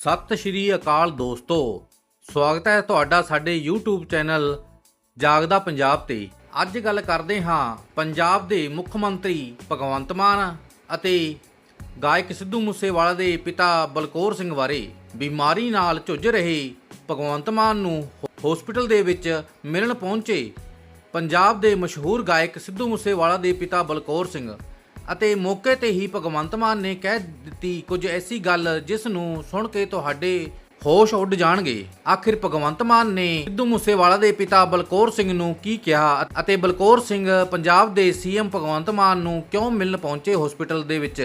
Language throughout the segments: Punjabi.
ਸਤਿ ਸ਼੍ਰੀ ਅਕਾਲ ਦੋਸਤੋ। ਸਵਾਗਤ ਹੈ ਤੁਹਾਡਾ ਸਾਡੇ YouTube ਚੈਨਲ ਜਾਗਦਾ ਪੰਜਾਬ ਤੇ। ਅੱਜ ਗੱਲ ਕਰਦੇ ਹਾਂ ਪੰਜਾਬ ਦੇ ਮੁੱਖ ਮੰਤਰੀ ਭਗਵੰਤ ਮਾਨ ਅਤੇ ਗਾਇਕ ਸਿੱਧੂ ਮੂਸੇਵਾਲਾ ਦੇ ਪਿਤਾ ਬਲਕੌਰ ਸਿੰਘ ਬਾਰੇ। ਬਿਮਾਰੀ ਨਾਲ ਝੁੱਝ ਰਹੇ ਭਗਵੰਤ ਮਾਨ ਨੂੰ ਹਸਪੀਟਲ ਦੇ ਵਿੱਚ ਮਿਲਣ ਪਹੁੰਚੇ ਪੰਜਾਬ ਦੇ ਮਸ਼ਹੂਰ ਗਾਇਕ ਸਿੱਧੂ ਮੂਸੇਵਾਲਾ ਦੇ ਪਿਤਾ ਬਲਕੌਰ ਸਿੰਘ। ਅਤੇ ਮੌਕੇ ਤੇ ਹੀ ਭਗਵੰਤ ਮਾਨ ਨੇ ਕਹਿ ਦਿੱਤੀ ਕੁਝ ਐਸੀ ਗੱਲ ਜਿਸ ਨੂੰ ਸੁਣ ਕੇ ਤੁਹਾਡੇ ਹੋਸ਼ ਉੱਡ ਜਾਣਗੇ। ਆਖਿਰ ਭਗਵੰਤ ਮਾਨ ਨੇ ਸਿੱਧੂ ਮੂਸੇਵਾਲਾ ਦੇ ਪਿਤਾ ਬਲਕੌਰ ਸਿੰਘ ਨੂੰ ਕੀ ਕਿਹਾ ਅਤੇ ਬਲਕੌਰ ਸਿੰਘ ਪੰਜਾਬ ਦੇ ਸੀਐਮ ਭਗਵੰਤ ਮਾਨ ਨੂੰ ਕਿਉਂ ਮਿਲਣ ਪਹੁੰਚੇ ਹਸਪੀਟਲ ਦੇ ਵਿੱਚ?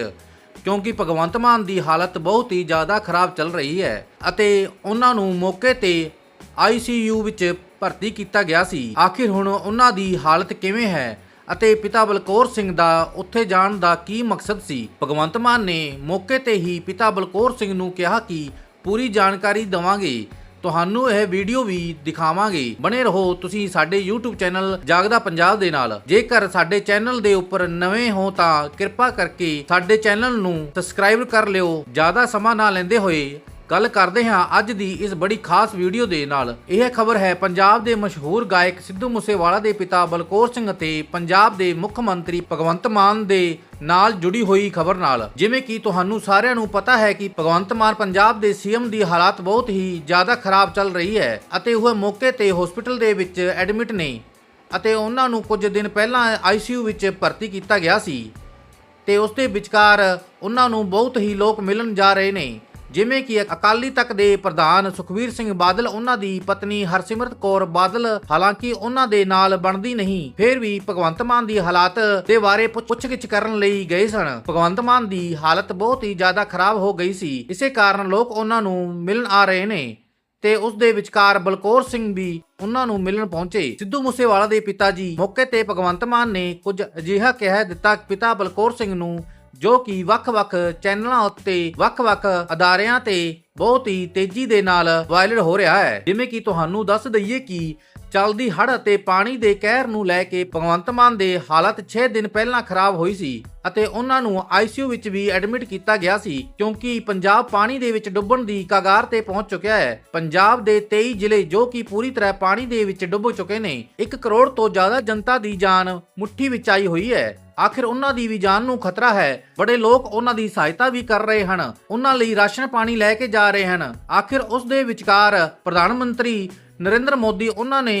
ਕਿਉਂਕਿ ਭਗਵੰਤ ਮਾਨ ਦੀ ਹਾਲਤ ਬਹੁਤ ਹੀ ਜ਼ਿਆਦਾ ਖਰਾਬ ਚੱਲ ਰਹੀ ਹੈ ਅਤੇ ਉਹਨਾਂ ਨੂੰ ਮੌਕੇ ਤੇ ਆਈਸੀਯੂ ਵਿੱਚ ਭਰਤੀ ਕੀਤਾ ਗਿਆ ਸੀ। ਆਖਿਰ ਹੁਣ ਉਹਨਾਂ ਦੀ ਹਾਲਤ ਕਿਵੇਂ ਹੈ? ਅਤੇ ਪਿਤਾ ਬਲਕੌਰ ਸਿੰਘ ਦਾ ਉੱਥੇ ਜਾਣ ਦਾ ਕੀ ਮਕਸਦ ਸੀ? ਭਗਵੰਤ ਮਾਨ ਨੇ ਮੌਕੇ ਤੇ ਹੀ ਪਿਤਾ ਬਲਕੌਰ ਸਿੰਘ ਨੂੰ ਕਿਹਾ ਕਿ ਪੂਰੀ ਜਾਣਕਾਰੀ ਦਵਾਂਗੇ। ਤੁਹਾਨੂੰ ਇਹ ਵੀਡੀਓ ਵੀ ਦਿਖਾਵਾਂਗੇ। ਬਣੇ ਰਹੋ ਤੁਸੀਂ ਸਾਡੇ YouTube ਚੈਨਲ ਜਾਗਦਾ ਪੰਜਾਬ ਦੇ ਨਾਲ। ਜੇਕਰ ਸਾਡੇ ਚੈਨਲ ਦੇ ਉੱਪਰ ਨਵੇਂ ਹੋ ਤਾਂ ਕਿਰਪਾ ਕਰਕੇ ਸਾਡੇ ਚੈਨਲ ਨੂੰ ਸਬਸਕ੍ਰਾਈਬ ਕਰ ਲਿਓ। ਜ਼ਿਆਦਾ ਸਮਾਂ ਨਾ ਲੈਂਦੇ ਹੋਏ ਗੱਲ ਕਰਦੇ ਹਾਂ ਅੱਜ ਦੀ ਇਸ ਬੜੀ ਖਾਸ ਵੀਡੀਓ ਦੇ ਨਾਲ। ਇਹ ਖਬਰ ਹੈ, ਪੰਜਾਬ ਦੇ ਮਸ਼ਹੂਰ ਗਾਇਕ ਸਿੱਧੂ ਮੂਸੇਵਾਲਾ ਦੇ ਪਿਤਾ ਬਲਕੌਰ ਸਿੰਘ ਅਤੇ ਪੰਜਾਬ ਦੇ ਮੁੱਖ ਮੰਤਰੀ ਭਗਵੰਤ ਮਾਨ ਦੇ ਨਾਲ ਜੁੜੀ ਹੋਈ ਖਬਰ ਨਾਲ। ਜਿਵੇਂ ਕਿ ਤੁਹਾਨੂੰ ਸਾਰਿਆਂ ਨੂੰ ਪਤਾ ਹੈ ਕਿ ਭਗਵੰਤ ਮਾਨ ਪੰਜਾਬ ਦੇ ਸੀਐਮ ਦੀ ਹਾਲਾਤ ਬਹੁਤ ਹੀ ਜ਼ਿਆਦਾ ਖਰਾਬ ਚੱਲ ਰਹੀ ਹੈ ਅਤੇ ਉਹ ਮੌਕੇ ਤੇ ਹਸਪੀਟਲ ਦੇ ਵਿੱਚ ਐਡਮਿਟ ਨੇ ਅਤੇ ਉਹਨਾਂ ਨੂੰ ਕੁਝ ਦਿਨ ਪਹਿਲਾਂ ਆਈਸੀਯੂ ਵਿੱਚ ਭਰਤੀ ਕੀਤਾ ਗਿਆ ਸੀ। ਤੇ ਉਸ ਦੇ ਵਿਚਕਾਰ ਉਹਨਾਂ ਨੂੰ ਬਹੁਤ ਹੀ ਲੋਕ ਮਿਲਣ ਜਾ ਰਹੇ ਨੇ। ਜਿਵੇਂ ਕਿ ਅਕਾਲੀ ਤੱਕ ਦੇ ਪ੍ਰਧਾਨ ਸੁਖਵੀਰ ਸਿੰਘ ਬਾਦਲ, ਉਹਨਾਂ ਦੀ ਪਤਨੀ ਹਰਸਿਮਰਤ ਕੌਰ ਬਾਦਲ, ਹਾਲਾਂਕਿ ਉਹਨਾਂ ਦੇ ਨਾਲ ਬਣਦੀ ਨਹੀਂ, ਫਿਰ ਵੀ ਭਗਵੰਤ ਮਾਨ ਦੀ ਹਾਲਾਤ ਦੇ ਬਾਰੇ ਪੁੱਛਗਿੱਛ ਕਰਨ ਲਈ ਗਏ ਸਨ। ਭਗਵੰਤ ਮਾਨ ਦੀ ਹਾਲਤ ਬਹੁਤ ਹੀ ਜ਼ਿਆਦਾ ਖਰਾਬ ਹੋ ਗਈ ਸੀ। ਇਸੇ ਕਾਰਨ ਲੋਕ ਉਹਨਾਂ ਨੂੰ ਮਿਲਣ ਆ ਰਹੇ ਨੇ ਤੇ ਉਸ ਦੇ ਵਿਚਕਾਰ ਬਲਕੌਰ ਸਿੰਘ ਵੀ ਉਹਨਾਂ ਨੂੰ ਮਿਲਣ ਪਹੁੰਚੇ। ਸਿੱਧੂ ਮੂਸੇਵਾਲਾ ਦੇ ਪਿਤਾ ਜੀ ਮੌਕੇ ਤੇ ਭਗਵੰਤ ਮਾਨ ਨੇ ਕੁਝ ਅਜਿਹਾ ਕਹਿ ਦਿੱਤਾ। ਪਿਤਾ ਬਲਕੌਰ ਸਿੰਘ ਨੂੰ ਜੋ ਕਿ ਵੱਖ-ਵੱਖ ਚੈਨਲਾਂ ਉੱਤੇ, ਵੱਖ-ਵੱਖ ਅਦਾਰਿਆਂ ਤੇ ਬਹੁਤ ਹੀ ਤੇਜ਼ੀ ਦੇ ਨਾਲ ਵਾਇਰਲ ਹੋ ਰਿਹਾ ਹੈ। ਜਿਵੇਂ ਕਿ ਤੁਹਾਨੂੰ ਦੱਸ ਦਈਏ ਕਿ ਚਲਦੀ ਹੜ੍ਹ ਅਤੇ ਪਾਣੀ ਦੇ ਕਹਿਰ ਨੂੰ ਲੈ ਕੇ ਭਗਵੰਤ ਮਾਨ ਦੇ ਹਾਲਤ 6 ਦਿਨ ਪਹਿਲਾਂ ਖਰਾਬ ਹੋਈ ਸੀ ਅਤੇ ਉਹਨਾਂ ਨੂੰ ਆਈਸੀਯੂ ਵਿੱਚ ਵੀ ਐਡਮਿਟ ਕੀਤਾ ਗਿਆ ਸੀ, ਕਿਉਂਕਿ ਪੰਜਾਬ ਪਾਣੀ ਦੇ ਵਿੱਚ ਡੁੱਬਣ ਦੀ ਕਗਾਰ ਤੇ ਪਹੁੰਚ ਚੁੱਕਿਆ ਹੈ। ਪੰਜਾਬ ਦੇ 23 ਜ਼ਿਲ੍ਹੇ ਜੋ ਕਿ ਪੂਰੀ ਤਰ੍ਹਾਂ ਪਾਣੀ ਦੇ ਵਿੱਚ ਡੁੱਬ ਚੁੱਕੇ ਨੇ 1 ਕਰੋੜ ਤੋਂ ਜ਼ਿਆਦਾ ਜਨਤਾ ਦੀ ਜਾਨ ਮੁੱਠੀ ਵਿੱਚ ਆਈ ਹੋਈ ਹੈ। ਆਖਿਰ ਉਹਨਾਂ ਦੀ ਵੀ ਜਾਨ ਨੂੰ ਖਤਰਾ ਹੈ। ਬੜੇ ਲੋਕ ਉਹਨਾਂ ਦੀ ਸਹਾਇਤਾ ਵੀ ਕਰ ਰਹੇ ਹਨ। ਉਹਨਾਂ ਲਈ ਰਾਸ਼ਨ ਪਾਣੀ ਲੈ ਕੇ ਜਾ ਰਹੇ ਹਨ। ਆਖਿਰ ਉਸ ਦੇ ਵਿਚਕਾਰ ਪ੍ਰਧਾਨ ਮੰਤਰੀ ਨਰਿੰਦਰ ਮੋਦੀ ਉਹਨਾਂ ਨੇ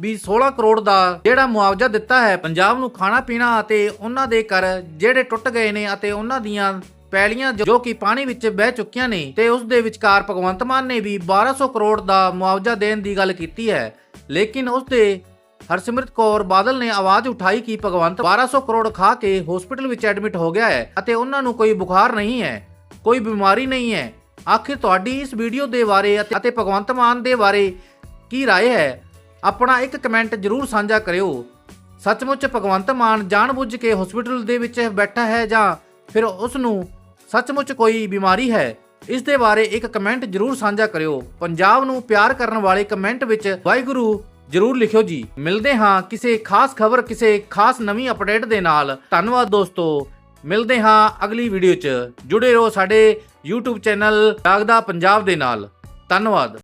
ਵੀ 16 ਕਰੋੜ ਦਾ ਜਿਹੜਾ ਮੁਆਵਜ਼ਾ ਦਿੱਤਾ ਹੈ, ਪੰਜਾਬ ਨੂੰ ਖਾਣਾ ਪੀਣਾ ਅਤੇ ਉਹਨਾਂ ਦੇ ਘਰ ਜਿਹੜੇ ਟੁੱਟ ਗਏ ਨੇ ਅਤੇ ਉਹਨਾਂ ਦੀਆਂ ਪੈਲੀਆਂ ਜੋ ਕਿ ਪਾਣੀ ਵਿੱਚ ਬਹਿ ਚੁੱਕੀਆਂ ਨੇ ਤੇ ਉਸ ਦੇ ਵਿਚਕਾਰ ਭਗਵੰਤ ਮਾਨ ਨੇ ਵੀ 1200 ਕਰੋੜ ਦਾ ਮੁਆਵਜ਼ਾ ਦੇਣ ਦੀ ਗੱਲ ਕੀਤੀ ਹੈ। ਲੇਕਿਨ ਉਸ ਦੇ ਹਰਸਿਮਰਤ ਕੌਰ ਬਾਦਲ ਨੇ ਆਵਾਜ਼ ਉਠਾਈ ਕਿ ਭਗਵੰਤ 1200 ਕਰੋੜ ਖਾ ਕੇ ਹਸਪੀਟਲ ਵਿੱਚ ਐਡਮਿਟ ਹੋ ਗਿਆ ਹੈ ਅਤੇ ਉਹਨਾਂ ਨੂੰ ਕੋਈ ਬੁਖਾਰ ਨਹੀਂ ਹੈ, ਕੋਈ ਬਿਮਾਰੀ ਨਹੀਂ ਹੈ। ਆਖਿਰ ਤੁਹਾਡੀ ਇਸ ਵੀਡੀਓ ਦੇ ਬਾਰੇ ਅਤੇ ਭਗਵੰਤ ਮਾਨ ਦੇ ਬਾਰੇ ਕੀ رائے ਹੈ ਆਪਣਾ ਇੱਕ ਕਮੈਂਟ ਜ਼ਰੂਰ ਸਾਂਝਾ ਕਰਿਓ ਸੱਚਮੁੱਚ ਭਗਵੰਤ ਮਾਨ ਜਾਣਬੁੱਝ ਕੇ ਹਸਪੀਟਲ ਦੇ ਵਿੱਚ ਬੈਠਾ ਹੈ ਜਾਂ ਫਿਰ ਉਸ ਨੂੰ ਸੱਚਮੁੱਚ ਕੋਈ ਬਿਮਾਰੀ ਹੈ ਇਸ ਦੇ ਬਾਰੇ ਇੱਕ ਕਮੈਂਟ ਜ਼ਰੂਰ ਸਾਂਝਾ ਕਰਿਓ ਪੰਜਾਬ ਨੂੰ ਪਿਆਰ ਕਰਨ ਵਾਲੇ ਕਮੈਂਟ ਵਿੱਚ ਵਾਹਿਗੁਰੂ ਜ਼ਰੂਰ ਲਿਖਿਓ ਜੀ ਮਿਲਦੇ ਹਾਂ ਕਿਸੇ ਖਾਸ ਖਬਰ ਕਿਸੇ ਖਾਸ ਨਵੀਂ ਅਪਡੇਟ ਦੇ ਨਾਲ ਧੰਨਵਾਦ ਦੋਸਤੋ ਮਿਲਦੇ ਹਾਂ ਅਗਲੀ ਵੀਡੀਓ 'ਚ ਜੁੜੇ ਰਹੋ ਸਾਡੇ YouTube ਚੈਨਲ ਜਾਗਦਾ ਪੰਜਾਬ ਦੇ ਨਾਲ ਧੰਨਵਾਦ